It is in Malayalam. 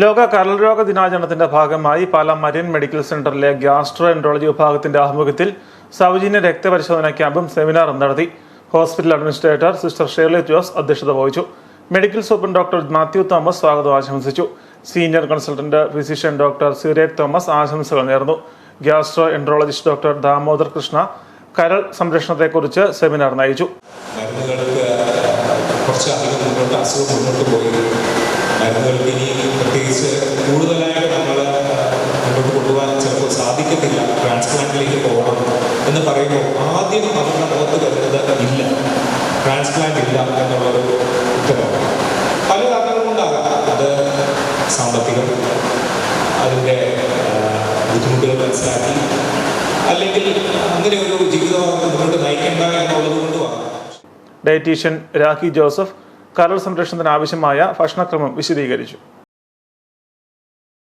ലോക കരൾരോഗ ദിനാചരണത്തിന്റെ ഭാഗമായി പാലാ മരിയൻ മെഡിക്കൽ സെന്ററിലെ ഗ്യാസ്ട്രോ എൻട്രോളജി വിഭാഗത്തിന്റെ ആഭിമുഖ്യത്തിൽ സൗജന്യ രക്തപരിശോധന ക്യാമ്പും സെമിനാറും നടത്തി. Hospital administrator sister Shirley Jose അധ്യക്ഷത വഹിച്ചു. Medical superintendent doctor Mathew Thomas സ്വാഗതം ആശംസിച്ചു. സീനിയർ കൺസൾട്ടന്റ് ഫിസിഷ്യൻ ഡോക്ടർ സിറേറ്റ് തോമസ് ആശംസകൾ നേർന്നു. Gastroenterologist doctor Damodar Krishna കരൾ സംരക്ഷണത്തെക്കുറിച്ച് സെമിനാർ നയിച്ചു. സാധിക്കത്തില്ല ട്രാൻസ്പ്ലാന്റിലേക്ക് പോകണം എന്ന് പറയുമ്പോൾ ആദ്യം അവരുടെ മുഖത്ത് വരുന്നത് ഇല്ല. ട്രാൻസ്പ്ലാന്റ് ഇല്ല എന്നുള്ളൊരു ഉത്തരവാണ്. പല കാരണങ്ങൾ കൊണ്ടാകാം അത് സാമ്പത്തികം അതിന്റെ ബുദ്ധിമുട്ടുകൾ മനസ്സിലാക്കി അല്ലെങ്കിൽ അങ്ങനെ ഒരു ജീവിതമാർഗം മുന്നോട്ട് നയിക്കേണ്ട എന്നുള്ളത് കൊണ്ടുമാകാം ഡയറ്റീഷ്യൻ രാഖി ജോസഫ് കരൾ സംരക്ഷണത്തിന് ആവശ്യമായ ഭക്ഷണക്രമം വിശദീകരിച്ചു.